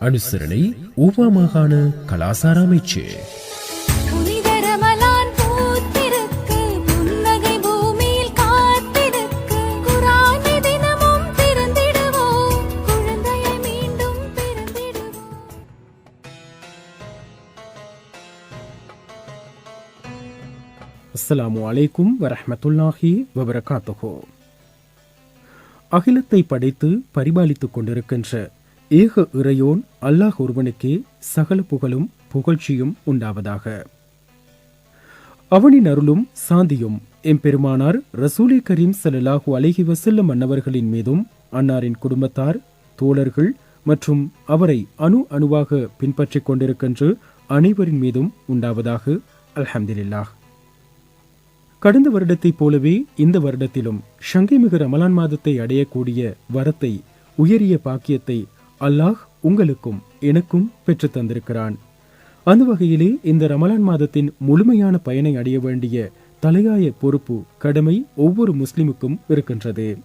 அனுசரணை ஊவா மாகாண கலாசார அமைச்சு. அஸ்ஸலாமு அலைக்கும் வரஹ்மத்துல்லாஹி வபரகாத்துஹு. அகிலத்தை படைத்து பரிபாலித்துக் கொண்டிருக்கின்ற ஏக இறையோன் அல்லாஹ் ஒருவனுக்கே சகல புகழும் புகழ்ச்சியும் உண்டாவதாக. அவனின் அருளும் சாந்தியும் எம்பெருமானார் ரசூலே கரீம் ஸல்லல்லாஹு அழகி வசல்ல அன்னவர்களின் மீதும் அன்னாரின் குடும்பத்தார் தோழர்கள் மற்றும் அவரை அணு அணுவாக பின்பற்றிக் கொண்டிருக்கின்ற அனைவரின் மீதும் உண்டாவதாக அல்ஹம்துலில்லாஹ். கடந்த வருடத்தைப் போலவே இந்த வருடத்திலும் ஷங்கைமிகு ரமலான் மாதத்தை அடையக்கூடிய வரத்தை உயரிய பாக்கியத்தை அல்லாஹ் உங்களுக்கும் எனக்கும் பெற்றுத் தந்திருக்கிறான். அந்த வகையிலே இந்த ரமலான் மாதத்தின் முழுமையான பயனை அடைய வேண்டிய தலையாய பொறுப்பு கடமை ஒவ்வொரு முஸ்லிமுக்கும் இருக்கின்றது.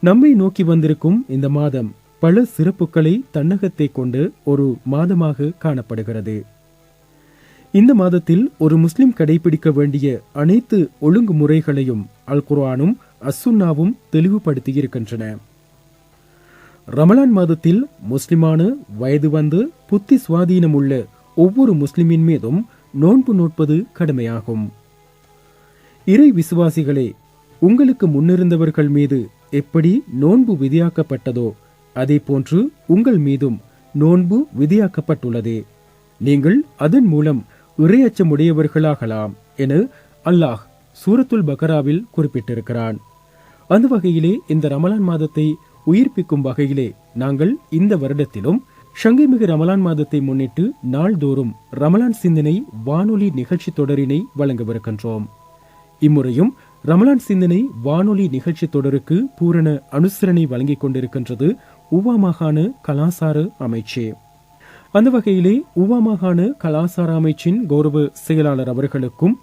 நம்மை நோக்கி வந்திருக்கும் இந்த மாதம் பல சிறப்புகளை தன்னகத்தை கொண்டு ஒரு மாதமாக காணப்படுகிறது. இந்த மாதத்தில் ஒரு முஸ்லிம் கடைபிடிக்க வேண்டிய அனைத்து ஒழுங்குமுறைகளையும் அல் குர்ஆனும் அசுன்னாவும் தெளிவுபடுத்தியிருக்கின்றன. ரமலான் மாதத்தில் முஸ்லிமான வயது வந்து புத்தி சுவாதீனமுள்ள ஒவ்வொரு முஸ்லிமின் மீதும் நோன்பு நோட்பது கடமையாகும். இறை விசுவாசிகளே உங்களுக்கு முன்னிருந்தவர்கள் மீது எப்படி நோன்பு விதியாக்கப்பட்டதோ அதே போன்று உங்கள் மீதும் நோன்பு விதியாக்கப்பட்டுள்ளது. நீங்கள் அதன் மூலம் இறையச்சமுடையவர்களாகலாம் என அல்லாஹ் சூரத்துல் பகராவில் குறிப்பிட்டிருக்கிறான். அந்த வகையிலே இந்த ரமலான் மாதத்தை உயிர்ப்பிக்கும் வகையிலே நாங்கள் இந்த வருடத்திலும் ஷங்கைமிகு ரமலான் மாதத்தை முன்னிட்டு நாள்தோறும் ரமலான் சிந்தனை வானொலி நிகழ்ச்சி தொடரினை வழங்கவிருக்கின்றோம். இம்முறையும் ரமலான் சிந்தனை வானொலி நிகழ்ச்சி தொடருக்கு பூரண அனுசரணை வழங்கிக் கொண்டிருக்கின்றது உவா மாகாண கலாசார அமைச்சே. அந்த வகையிலே உவா மாகாண கலாசார அமைச்சின் கௌரவ செயலாளர் அவர்களுக்கும்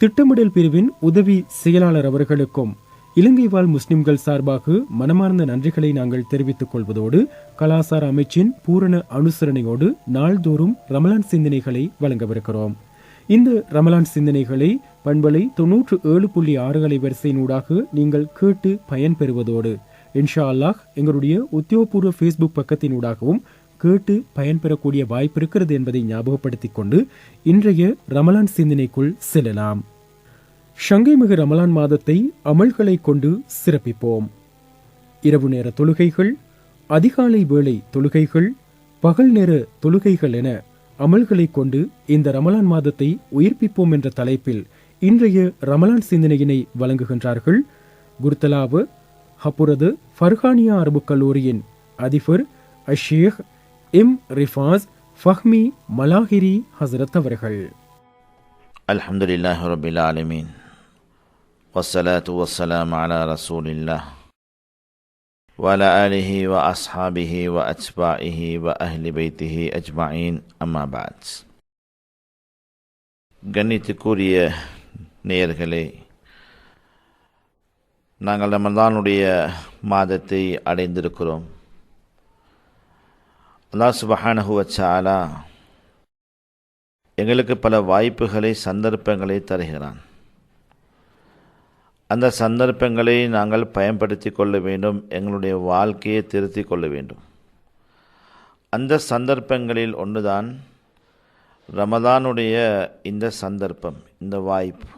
திட்டமிடல் பிரிவின் உதவி செயலாளர் அவர்களுக்கும் இலங்கை வாழ் முஸ்லிம்கள் சார்பாக மனமார்ந்த நன்றிகளை நாங்கள் தெரிவித்துக் கொள்வதோடு கலாசார அமைச்சின் பூரண அனுசரணையோடு நாள்தோறும் ரமலான் சிந்தனைகளை வழங்கவிருக்கிறோம். இந்த ரமலான் சிந்தனைகளை பண்பலை தொன்னூற்று ஏழு புள்ளி ஆறு அலைவரிசையினூடாக நீங்கள் கேட்டு பயன்பெறுவதோடு இன்ஷா அல்லாஹ் எங்களுடைய உத்தியோகபூர்வ ஃபேஸ்புக் பக்கத்தினூடாகவும் கேட்டு பயன்பெறக்கூடிய வாய்ப்பு இருக்கிறது என்பதை ஞாபகப்படுத்திக் கொண்டு இன்றைய ரமலான் சிந்தனைக்குள் செல்லலாம். ஷங்கை மிகு ரமலான் மாதத்தை அமல்களை கொண்டு சிறப்பிப்போம். இரவு நேர தொழுகைகள் அதிகாலை வேளை தொழுகைகள் பகல் நேர தொழுகைகள் என அமல்களை கொண்டு இந்த ரமலான் மாதத்தை உயிர்ப்பிப்போம் என்ற தலைப்பில் இன்றைய ரமலான் சிந்தனையினை வழங்குகின்றார்கள் குர்தலாவு ஹப்புரது ஃபர்கானியா அரபு கல்லூரியின் அதிபர் அஷேக் இம் ரிஃபாஸ் ஃபஹ்மி மலாஹிரி ஹசரத் அவர்கள். அலமதுல்லாஹ் ரபில் ஆலமீன். والصلاة والسلام على رسول الله وعلى آله وأصحابه وأتباعه وأهل بيته أجمعين أما بعد கண்ணியத்துக்குரிய நேயர்களே நாங்கள் ரமதானுடைய மாதத்தை அடைந்திருக்கிறோம் அல்லாஹ் சுபஹானஹு வச்சாலா எங்களுக்கு பல வாய்ப்புகளை சந்தர்ப்பங்களை தருகிறான் அந்த சந்தர்ப்பங்களை நாங்கள் பயன்படுத்தி கொள்ள வேண்டும் எங்களுடைய வாழ்க்கையை திருத்தி கொள்ள வேண்டும். அந்த சந்தர்ப்பங்களில் ஒன்றுதான் ரமதானுடைய இந்த சந்தர்ப்பம் இந்த வாய்ப்பு.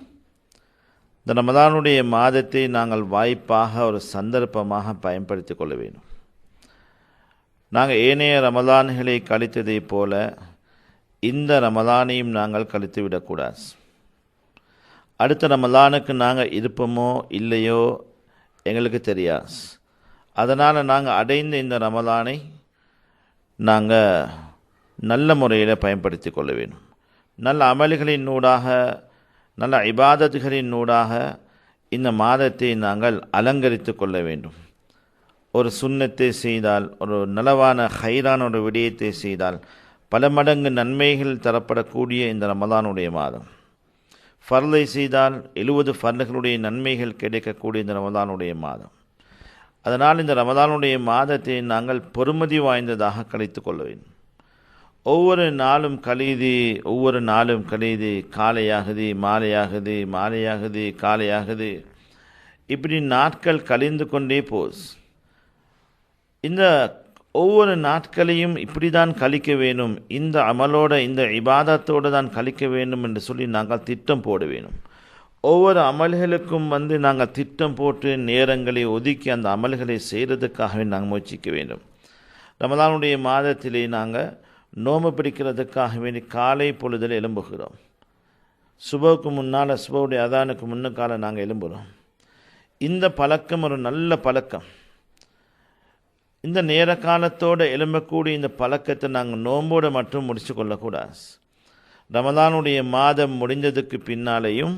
இந்த ரமதானுடைய மாதத்தை நாங்கள் வாய்ப்பாக ஒரு சந்தர்ப்பமாக பயன்படுத்தி கொள்ள வேண்டும். நாங்கள் ஏனைய ரமதான்களை கழித்ததைப் போல இந்த ரமதானையும் நாங்கள் கழித்து விடக்கூடாது அடுத்த ரமலானுக்கு நாங்கள் இருப்போமோ இல்லையோ எங்களுக்கு தெரியாது. அதனால் நாங்கள் அடைந்த இந்த ரமலானை நாங்கள் நல்ல முறையில் பயன்படுத்தி கொள்ள வேண்டும். நல்ல அமல்களின் ஊடாக நல்ல இபாதத்துகளின் ஊடாக இந்த மாதத்தை நாங்கள் அலங்கரித்து கொள்ள வேண்டும். ஒரு சுண்ணத்தை செய்தால் ஒரு நலவான ஹைரான ஒரு விடயத்தை செய்தால் பல மடங்கு நன்மைகள் தரப்படக்கூடிய இந்த ரமதானுடைய மாதம். ஃபர்லை செய்தால் எழுபது ஃபர்லுகளுடைய நன்மைகள் கிடைக்கக்கூடிய இந்த ரமதானுடைய மாதம். அதனால் இந்த ரமதானுடைய மாதத்தை நாங்கள் பொறுமதி வாய்ந்ததாக கழித்து கொள்ள வேண்டும். ஒவ்வொரு நாளும் கழிது ஒவ்வொரு நாளும் கழிது காலையாகுது மாலையாகுது மாலையாகுது காலையாகுது. இப்படி நாட்கள் கழிந்து கொண்டே போஸ் இந்த ஒவ்வொரு நாட்களையும் இப்படி தான் கழிக்க வேணும். இந்த அமலோட இந்த இபாதத்தோடு தான் கழிக்க வேண்டும் என்று சொல்லி நாங்கள் திட்டம் போட வேணும். ஒவ்வொரு அமல்களுக்கும் வந்து நாங்கள் திட்டம் போட்டு நேரங்களை ஒதுக்கி அந்த அமல்களை செய்கிறதுக்காகவே நாங்கள் முயற்சிக்க வேண்டும். ரமதானுடைய மாதத்திலே நாங்கள் நோம்பு பிடிக்கிறதுக்காக வேண்டி காலை பொழுதில் எலும்புகிறோம் சுபவுக்கு முன்னால் சுபவுடைய அதானுக்கு முன்னுக்கால நாங்கள் எழும்புகிறோம். இந்த பழக்கம் ஒரு நல்ல பழக்கம். இந்த நேர காலத்தோடு எழும்பக்கூடிய இந்த பழக்கத்தை நாங்கள் நோம்போடு மட்டும் முடித்து கொள்ளக்கூடாது. ரமதானுடைய மாதம் முடிந்ததுக்கு பின்னாலேயும்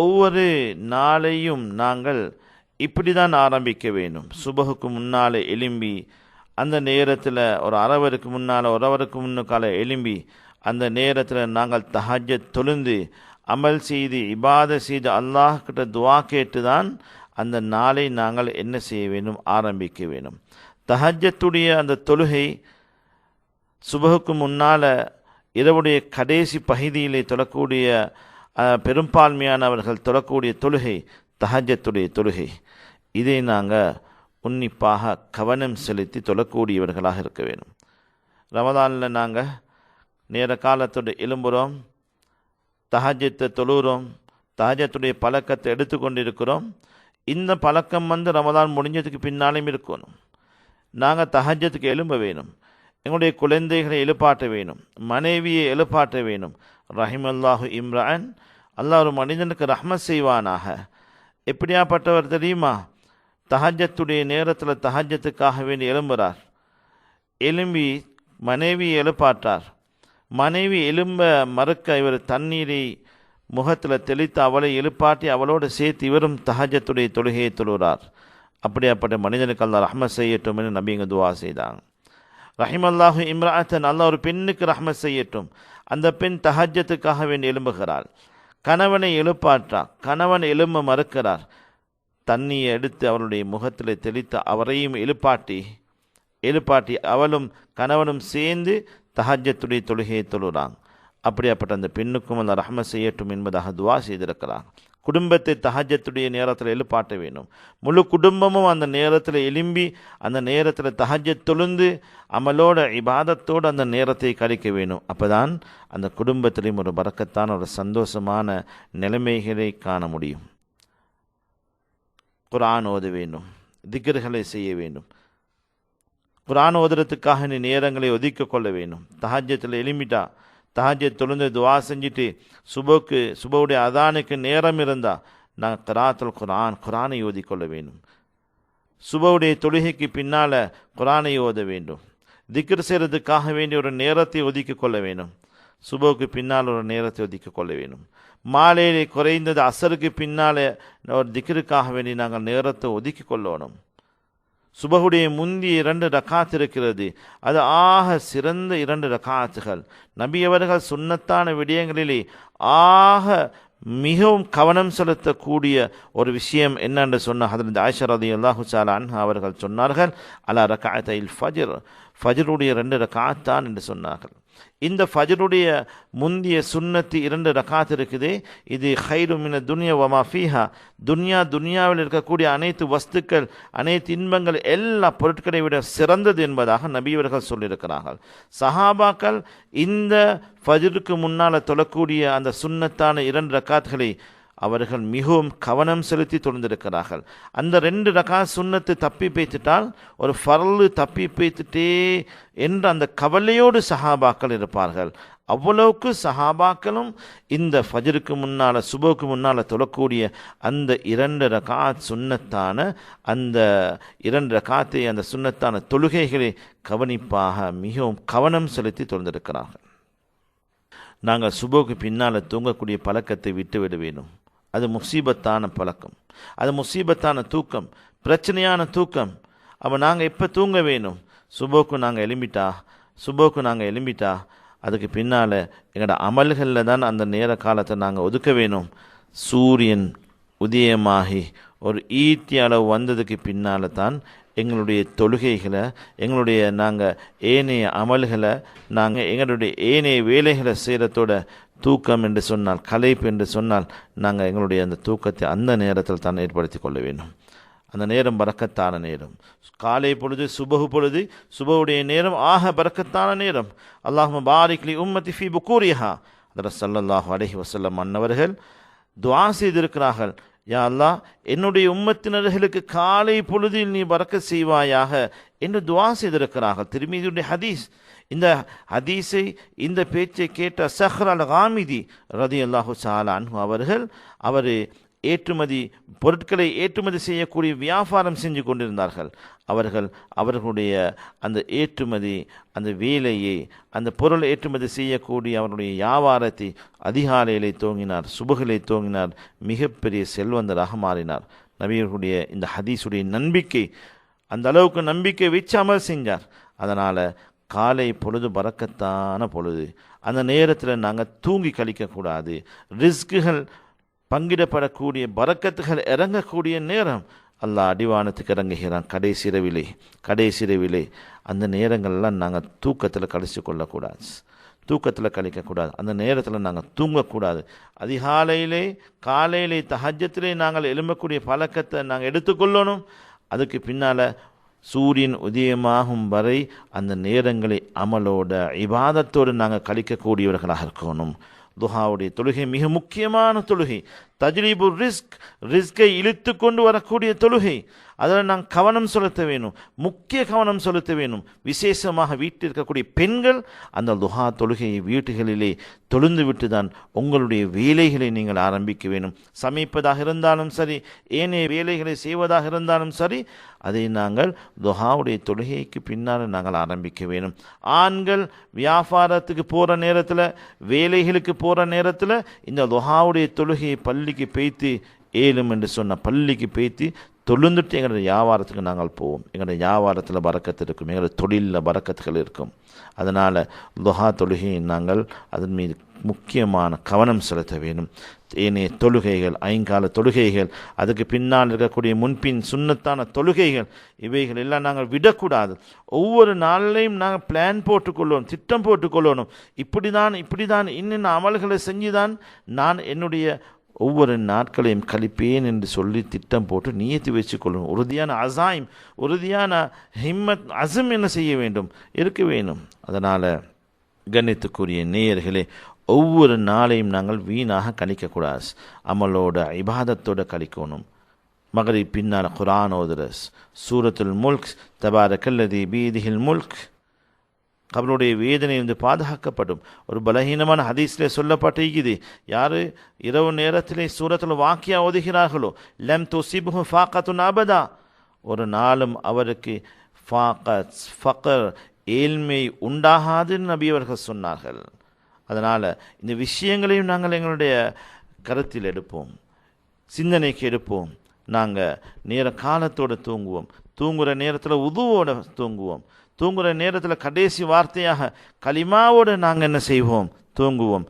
ஒவ்வொரு நாளையும் நாங்கள் இப்படி தான் ஆரம்பிக்க வேண்டும். சுபகுக்கு முன்னால் எலும்பி அந்த நேரத்தில் ஒரு அறவருக்கு முன்னால் ஒரு அவருக்கு முன்னுக்கால எலும்பி அந்த நேரத்தில் நாங்கள் தஹஜ தொழுந்து அமல் செய்து இபாத செய்து அல்லாஹ்கிட்ட துவா கேட்டு தான் அந்த நாளை நாங்கள் என்ன செய்ய வேண்டும் ஆரம்பிக்க வேண்டும். தஹஜத்துடைய அந்த தொழுகை சுபகுக்கு முன்னால் இரவுடைய கடைசி பகுதியிலே தொழக்கூடிய பெரும்பான்மையானவர்கள் தொழக்கூடிய தொழுகை தஹஜத்துடைய தொழுகை. இதை நாங்கள் உன்னிப்பாக கவனம் செலுத்தி தொழக்கூடியவர்களாக இருக்க வேண்டும். ரமதானில் நாங்கள் நேர காலத்தோடு எழும்புகிறோம் தஹஜத்தை தொழுகிறோம் தஹஜத்துடைய பழக்கத்தை எடுத்துக்கொண்டிருக்கிறோம். இந்த பழக்கம் வந்து ரமதான் முடிஞ்சதுக்கு பின்னாலும் இருக்கணும். நாங்கள் தஹஜத்துக்கு எழும்ப வேணும். எங்களுடைய குழந்தைகளை எழுப்பாட்ட வேணும். மனைவியை எழுப்பாட்ட வேணும். ரஹிமல்லாஹு இம்ரான் அல்லாஹ் ஒரு மனிதனுக்கு ரஹ்மத் செய்வானாக. எப்படியாப்பட்டவர் தெரியுமா? தஹஜத்துடைய நேரத்தில் தஹஜத்துக்காக வேண்டி எழும்புகிறார் எழும்பி மனைவி எழுப்பாட்டார் மனைவி எலும்ப மறுக்க இவர் தண்ணீரை முகத்தில் தெளித்து அவளை எழுப்பாட்டி அவளோடு சேர்த்து இவரும் தஹஜத்துடைய தொழுகையை தொழுகிறார் அப்படியாப்பட்ட மனிதனுக்கு அல்லாஹ் ரஹ்மத் செய்யட்டும் என்று நபிங்க துவா செய்தாங்க. ரஹிமல்லாஹு இம்ராத்தன் அல்லாஹ் ஒரு பெண்ணுக்கு ரஹ்மத் செய்யட்டும். அந்த பெண் தஹஜத்துக்காக வேண்டி எழும்புகிறாள். கணவனை எழுப்பாற்றா? கணவன் எழும்ப மறுக்கிறார். தண்ணியை எடுத்து அவளுடைய முகத்தில் தெளித்து அவரையும் எழுப்பாட்டி எழுப்பாட்டி அவளும் கணவனும் சேர்ந்து தஹஜத்துடைய தொழுகையை தொழுகிறாங்க அப்படியாப்பட்ட அந்த பெண்ணுக்கும் அந்த ரஹ்ம செய்யட்டும் என்பதாக துவா செய்திருக்கிறாங்க. குடும்பத்தை தஹஜத்துடைய நேரத்தில் எழுப்பாட்ட வேண்டும். முழு குடும்பமும் அந்த நேரத்தில் எலும்பி அந்த நேரத்தில் தஹஜத் தொழுந்து அமலோட இபாதத்தோடு அந்த நேரத்தை கழிக்க வேணும் அப்போதான் அந்த குடும்பத்திலையும் ஒரு பறக்கத்தான ஒரு சந்தோஷமான நிலைமைகளை காண முடியும். குரான் ஓத வேண்டும். திகர்களை செய்ய வேண்டும். குரான் ஓதுறதுக்காக நீ நேரங்களை ஒதுக்கி கொள்ள வேண்டும். தஹஜத்தில் எலும்பிட்டா தஹஜத் தொழுந்து துவா செஞ்சுட்டு சுபோக்கு சுபவுடைய அதானுக்கு நேரம் இருந்தால் நாங்கள் கராத்தல் குரான் குரானை ஓதிக்கொள்ள வேண்டும். சுபவுடைய தொழுகைக்கு பின்னால் குரானை ஓத வேண்டும். திக்ர் செய்கிறதுக்காக வேண்டிய ஒரு நேரத்தை ஒதுக்கி கொள்ள வேண்டும். சுபோவுக்கு பின்னால் ஒரு நேரத்தை ஒதுக்கி கொள்ள வேண்டும். மாலையிலே குறைந்தது அசருக்கு பின்னால் ஒரு திக்ருக்காக வேண்டி நாங்கள் நேரத்தை ஒதுக்கி கொள்ளணும். சுபகுடைய முந்திய இரண்டு ரக்காத் இருக்கிறது. அது ஆக சிறந்த இரண்டு ரக்காத்துகள். நபி அவர்கள் விடயங்களிலே ஆக மிகவும் கவனம் செலுத்தக்கூடிய ஒரு விஷயம் என்னென்று சொன்ன அதில் ஆயிஷா ரதி அல்லாஹு அன்ஹா அவர்கள் சொன்னார்கள் அலா ரக்காத்தில் ஃபஜிர். ஃபஜருடைய ரெண்டு ரக்காத்தான் என்று சொன்னார்கள். இந்த ஃபஜருடைய முந்திய சுன்னத்து இரண்டு ரக்காத் இருக்குது. இது ஹைரு மின துன்யா வமா ஃபீஹா. துன்யா துன்யாவில் இருக்கக்கூடிய அனைத்து வஸ்துக்கள் அனைத்து இன்பங்கள் எல்லா பொருட்களை விட சிறந்தது என்பதாக நபியவர்கள் சொல்லியிருக்கிறார்கள். சஹாபாக்கள் இந்த ஃபஜருக்கு முன்னால் தொழக்கூடிய அந்த சுண்ணத்தான இரண்டு ரக்காத்களை அவர்கள் மிகவும் கவனம் செலுத்தி தொழுந்திருக்கிறார்கள். அந்த ரெண்டு ரகா சுண்ணத்து தப்பி பேத்துட்டால் ஒரு ஃபர்லு தப்பி பேத்துட்டே என்ற அந்த கவலையோடு சஹாபாக்கள் இருப்பார்கள். அவ்வளவுக்கு சஹாபாக்களும் இந்த ஃபஜருக்கு முன்னால் சுபோக்கு முன்னால் தொழக்கூடிய அந்த இரண்டு ரகாத் சுண்ணத்தான அந்த இரண்டு ரகாத்தை அந்த சுண்ணத்தான தொழுகைகளை கவனிப்பாக மிகவும் கவனம் செலுத்தி தொழுந்திருக்கிறார்கள். நாங்கள் சுபோக்கு பின்னால் தூங்கக்கூடிய பழக்கத்தை விட்டு விட வேணும். அது முசீபத்தான பழக்கம். அது முசீபத்தான தூக்கம். பிரச்சனையான தூக்கம். அப்போ நாங்கள் எப்போ தூங்க வேணும்? சுபோக்கு நாங்கள் எலும்பிட்டா? சுபோக்கு நாங்கள் எலும்பிட்டா? அதுக்கு பின்னால் எங்களோட அமல்களில் தான் அந்த நேர காலத்தை நாங்கள் ஒதுக்க வேணும். சூரியன் உதயமாகி ஒரு ஈட்டி அளவு வந்ததுக்கு பின்னால் தான் எங்களுடைய தொழுகைகளை எங்களுடைய நாங்கள் ஏனைய அமல்களை நாங்கள் எங்களுடைய ஏனைய வேலைகளை செய்கிறதோட தூக்கம் என்று சொன்னால் களைப்பு என்று சொன்னால் நாங்கள் எங்களுடைய அந்த தூக்கத்தை அந்த நேரத்தில் தான் ஏற்படுத்தி கொள்ள வேண்டும். அந்த நேரம் பறக்கத்தான நேரம். காலை பொழுது சுபகு பொழுது சுபவுடைய நேரம் ஆக பறக்கத்தான நேரம். அல்லாஹ் பாரிக்லி உம்மதி ஃபி புக்கூரியா அதர் சல்லல்லாஹு அலஹி வசல்லம் அன்னவர்கள் துவா செய்திருக்கிறார்கள். யா அல்லாஹ் என்னுடைய உம்மத்தினர்களுக்கு காலை பொழுதில் நீ பறக்க செய்வாயாக என்று துவா செய்திருக்கிறார்கள். திருமீதியுடைய ஹதீஸ். இந்த ஹதீஸை இந்த பேச்சை கேட்ட சஹ்ர் அல் ஹாமிதி ரதி அல்லாஹு சாலா அன்ஹு அவர்கள் அவர் ஏற்றுமதி பொருட்களை ஏற்றுமதி செய்யக்கூடிய வியாபாரம் செஞ்சு கொண்டிருந்தார்கள். அவர்கள் அவர்களுடைய அந்த ஏற்றுமதி அந்த வேலையை அந்த பொருள் ஏற்றுமதி செய்யக்கூடிய அவருடைய வியாபாரத்தை அதிகாலையிலே தோங்கினார் சுபகளை தோங்கினார் மிகப்பெரிய செல்வந்தராக மாறினார். நபியர்களுடைய இந்த ஹதீஸுடைய நம்பிக்கை அந்த அளவுக்கு நம்பிக்கை வச்சு அமல் செஞ்சார். அதனால் காலை பொழுது பறக்கத்தான பொழுது. அந்த நேரத்தில் நாங்கள் தூங்கி கழிக்கக்கூடாது. ரிஸ்குகள் பங்கிடப்படக்கூடிய பறக்கத்துகள் இறங்கக்கூடிய நேரம். அல்லாஹ் அடிவானத்துக்கு இறங்குகிறான். கடைசி இரவிலே கடைசி இரவிலே. அந்த நேரங்கள்லாம் நாங்கள் தூக்கத்தில் கழித்து கொள்ளக்கூடாது. தூக்கத்தில் கழிக்கக்கூடாது. அந்த நேரத்தில் நாங்கள் தூங்கக்கூடாது. அதிகாலையிலே காலையிலே தஹஜத்திலே நாங்கள் எழும்பக்கூடிய பழக்கத்தை நாங்கள் எடுத்துக்கொள்ளணும். அதுக்கு பின்னால் சூரியன் உதயமாகும் வரை அந்த நேரங்களை அமலோட இபாதத்தோடு நாங்கள் கழிக்கக்கூடியவர்களாக இருக்கணும். துஹாவுடைய தொழுகை மிக முக்கியமான தொழுகை. தஜ்லீபு ரிஸ்க் ரிஸ்கை இழுத்து கொண்டு வரக்கூடிய தொழுகை. அதில் நாங்கள் கவனம் செலுத்த வேணும் முக்கிய கவனம் செலுத்த வேணும். விசேஷமாக வீட்டில் இருக்கக்கூடிய பெண்கள் அந்த துஹா தொழுகையை வீட்டுகளிலே தொழுந்து விட்டு தான் உங்களுடைய வேலைகளை நீங்கள் ஆரம்பிக்க வேணும். சமைப்பதாக இருந்தாலும் சரி ஏனைய வேலைகளை செய்வதாக இருந்தாலும் சரி அதை நாங்கள் துஹாவுடைய தொழுகைக்கு பின்னால் நாங்கள் ஆரம்பிக்க வேணும். ஆண்கள் வியாபாரத்துக்கு போகிற நேரத்தில் வேலைகளுக்கு போகிற நேரத்தில் இந்த துஹாவுடைய தொழுகையை பள்ளிக்கு பேய்த்து ஏழும் என்று சொன்ன பள்ளிக்கு பேய்த்து தொழுந்துட்டு எங்களுடைய வியாபாரத்துக்கு நாங்கள் போவோம். எங்களுடைய வியாபாரத்தில் பறக்கத்து இருக்கும். எங்களுடைய தொழிலில் பறக்கத்துகள் இருக்கும். அதனால் துஹா தொழுகையை நாங்கள் அதன் மீது முக்கியமான கவனம் செலுத்த வேண்டும். ஏனைய தொழுகைகள் ஐங்கால தொழுகைகள் அதுக்கு பின்னால் இருக்கக்கூடிய முன்பின் சுண்ணத்தான தொழுகைகள் இவைகள் எல்லாம் நாங்கள் விடக்கூடாது. ஒவ்வொரு நாளிலையும் நாங்கள் பிளான் போட்டுக்கொள்ளணும் திட்டம் போட்டுக்கொள்ளணும். இப்படி தான் இப்படி தான் இன்னும் அமல்களை செஞ்சு தான் நான் என்னுடைய ஒவ்வொரு நாட்களையும் கழிப்பேன் என்று சொல்லி திட்டம் போட்டு நியத்தி வச்சுக்கொள்ளணும் உறுதியான அசாயம் உறுதியான ஹிம்மத் அசம் என்ன செய்ய வேண்டும்? இருக்க வேண்டும். அதனால் கண்ணித்துக்குரிய நேயர்களே ஒவ்வொரு நாளையும் நாங்கள் வீணாக கழிக்கக்கூடாது. அமலோட இபாதத்தோடு கழிக்கணும். மகரி பின்னால் குரான் ஓதுரஸ் சூரத்துல் முல்க் தபாரக்கல்லதி பீதிஹில் முல்க். கபருடைய வேதனை வந்து பாதுகாக்கப்படும். ஒரு பலகீனமான ஹதீஸில் சொல்லப்பட்டிருக்குது யார் இரவு நேரத்திலே சூரத்தில் வாக்கியா ஓதுகிறார்களோ? லெம் துசிபு ஃபாக்கத்து அபதா. ஒரு நாளும் அவருக்கு ஃபாக்கத் ஃபக்கர் ஏழ்மை உண்டாகாதுன்னு நபி அவர்கள் சொன்னார்கள். அதனால் இந்த விஷயங்களையும் நாங்கள் எங்களுடைய கருத்தில் எடுப்போம். சிந்தனைக்கு எடுப்போம். நாங்கள் நேர காலத்தோடு தூங்குவோம். தூங்குகிற நேரத்தில் உதுவோடு தூங்குவோம். தூங்குகிற நேரத்தில் கடைசி வார்த்தையாக களிமாவோடு நாங்கள் என்ன செய்வோம்? தூங்குவோம்.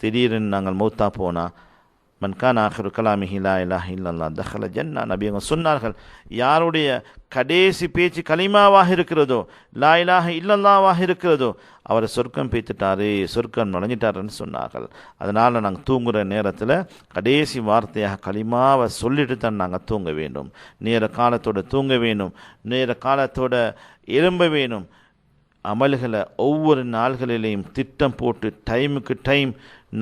திடீரென்னு நாங்கள் மௌத்தா போனால் மன்கான் ஆஹிரு கலாமிஹிலா இலா இல்லல்லா தஹல ஜன்னா நபி அவங்க சொன்னார்கள் யாருடைய கடைசி பேச்சு கலிமாவாக இருக்கிறதோ லா இலாக இல்லல்லாவாக இருக்கிறதோ அவரை சொர்க்கம் பேத்துட்டாரு சொர்க்கம் நுழைஞ்சிட்டாருன்னு சொன்னார்கள். அதனால் நாங்கள் தூங்குகிற நேரத்தில் கடைசி வார்த்தையாக களிமாவை சொல்லிட்டு தான் நாங்கள் தூங்க வேண்டும். நேர காலத்தோட தூங்க வேண்டும். நேர காலத்தோட எழும்ப வேணும். அமல்களை ஒவ்வொரு நாள்களிலேயும் திட்டம் போட்டு டைமுக்கு டைம்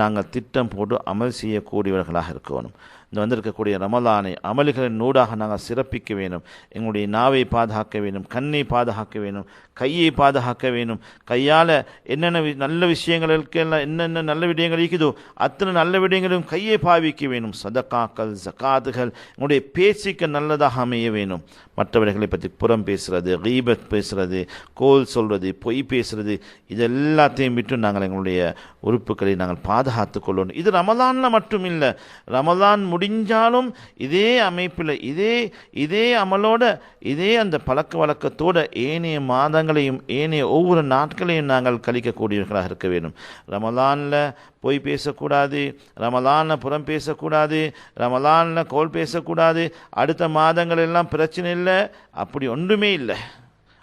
நாங்கள் திட்டம் போட்டு அமல் செய்யக்கூடியவர்களாக இருக்கணும். இந்த வந்திருக்கக்கூடிய ரமலானை அமல்களின் நூடாக நாங்கள் சிறப்பிக்க வேணும் எங்களுடைய நாவை பாதுகாக்க வேணும் கண்ணை பாதுகாக்க வேணும் கையை பாதுகாக்க வேணும் கையால் என்னென்ன நல்ல விஷயங்களுக்கெல்லாம் என்னென்ன நல்ல விடயங்கள் இருக்குதோ அத்தனை நல்ல விடயங்களும் கையை பாவிக்க வேணும் சதக்காக்கள் ஜக்காத்துகள் எங்களுடைய பேச்சுக்கு நல்லதாக அமைய வேணும் மற்றவர்களை பற்றி புறம் பேசுகிறது ரீபத் பேசுகிறது கோல் சொல்கிறது பொய் பேசுகிறது இது எல்லாத்தையும் விட்டு நாங்கள் எங்களுடைய உறுப்புகளை நாங்கள் பாதுகாத்து கொள்ளணும் இது ரமலானில் மட்டும் இல்லை ரமலான் முடிஞ்சாலும் இதே அமைப்பில் இதே இதே அமலோட இதே அந்த பழக்க வழக்கத்தோட ஏனைய மாதங்களையும் ஏனைய ஒவ்வொரு நாட்களையும் நாங்கள் கழிக்கக்கூடியவர்களாக இருக்க வேண்டும். ரமலானில் பொய் பேசக்கூடாது ரமலானில் புறம் பேசக்கூடாது ரமலானில் கோல் பேசக்கூடாது அடுத்த மாதங்கள் எல்லாம் பிரச்சனை இல்லை அப்படி ஒன்றுமே இல்லை.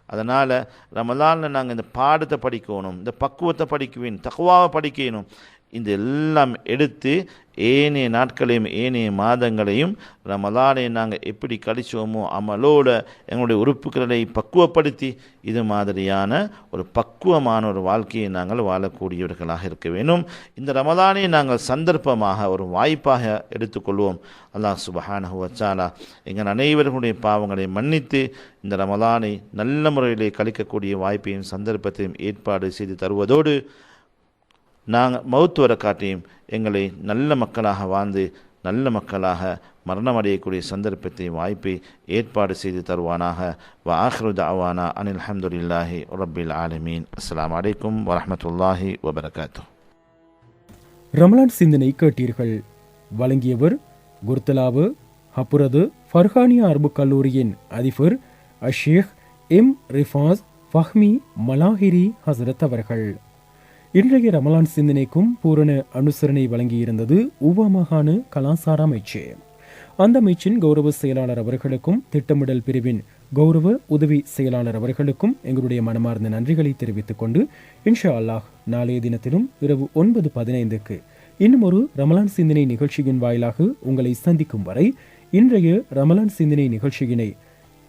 அதனால் ரமலானில் நாங்கள் இந்த பாடத்தை படிக்கணும் இந்த பக்குவத்தை படிக்க வேணும் தக்குவாவை படிக்கணும் இந்த எல்லாம் எடுத்து ஏனைய நாட்களையும் ஏனைய மாதங்களையும் ரமலானை நாங்கள் எப்படி கழிச்சோமோ அமலோட எங்களுடைய உறுப்புகளை பக்குவப்படுத்தி இது மாதிரியான ஒரு பக்குவமான ஒரு வாழ்க்கையை நாங்கள் வாழக்கூடியவர்களாக இருக்க வேண்டும். இந்த ரமலானை நாங்கள் சந்தர்ப்பமாக ஒரு வாய்ப்பாக எடுத்துக்கொள்வோம். அல்லாஹ் சுபஹானஹு வச்சாலா எங்கள் அனைவர்களுடைய பாவங்களை மன்னித்து இந்த ரமலானை நல்ல முறையிலே கழிக்கக்கூடிய வாய்ப்பையும் சந்தர்ப்பத்தையும் ஏற்பாடு செய்து தருவதோடு நாங்கள் மௌத்து வர காட்டியும் எங்களை நல்ல மக்களாக வாழ்ந்து நல்ல மக்களாக மரணமடையக்கூடிய சந்தர்ப்பத்தை வாய்ப்பை ஏற்பாடு செய்து தருவானாக. வ ஆஹ்ரு தாவானா அனில் அஹமதுல்லாஹி ரபில் ஆலமீன். அஸ்லாம் அலைக்கும் வரமத்துல்லாஹி வபரகாத்து ரமலான் சிந்தனை கேட்டீர்கள். வழங்கியவர் குர்தலாவு ஹப்புரது ஃபர்ஹானியா அரபு கல்லூரியின் அதிபர் அஷேக் எம் ரிஃபாஸ் ஃபஹ்மி மலாஹிரி ஹசரத் அவர்கள். இன்றைய ரமலான் சிந்தனைக்கும் பூரண அனுசரணை வழங்கியிருந்தது உவா மாகாண கலாசார அமைச்சு. அந்த அமைச்சின் கௌரவ செயலாளர் அவர்களுக்கும் திட்டமிடல் பிரிவின் கௌரவ உதவி செயலாளர் அவர்களுக்கும் எங்களுடைய மனமார்ந்த நன்றிகளை தெரிவித்துக் கொண்டு இன்ஷா அல்லாஹ் நாளைய தினத்திலும் இரவு ஒன்பது பதினைந்துக்கு இன்னும் ஒரு ரமலான் சிந்தனை நிகழ்ச்சியின் வாயிலாக உங்களை சந்திக்கும் வரை இன்றைய ரமலான் சிந்தனை நிகழ்ச்சியினை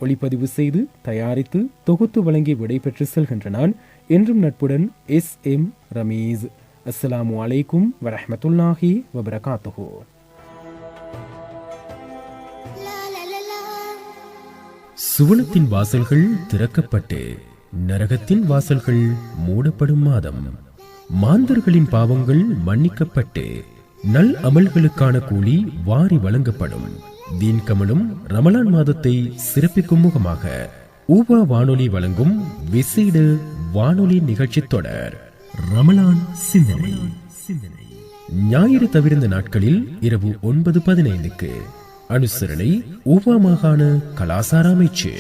ஒளிப்பதிவு செய்து தயாரித்து தொகுத்து வழங்கி விடைபெற்று செல்கின்ற நான் என்றும் நட்புடன் எஸ் எம் ரமீஸ். அஸ்லாம் வலைக்கும் வரமத்துல்லாஹி வபரகாத்துஹோ. சுவனத்தின் வாசல்கள் திறக்கப்பட்டு நரகத்தின் வாசல்கள் மூடப்படும் மாதம். மாந்தர்களின் பாவங்கள் மன்னிக்கப்பட்டு நல் அமல்களுக்கான கூலி வாரி வழங்கப்படும். தீன் கமலும் ரமலான் மாதத்தை சிறப்பிக்கும் முகமாக ஊபா வானொலி வழங்கும் விசேட வானொலி நிகழ்ச்சி தொடர். ரமலான் சிந்தனை. சிந்தனை ஞாயிறு தவிர்ந்த நாட்களில் இரவு ஒன்பது பதினைந்துக்கு. அனுசரணை ஊவா மாகாண கலாசார அமைச்சு.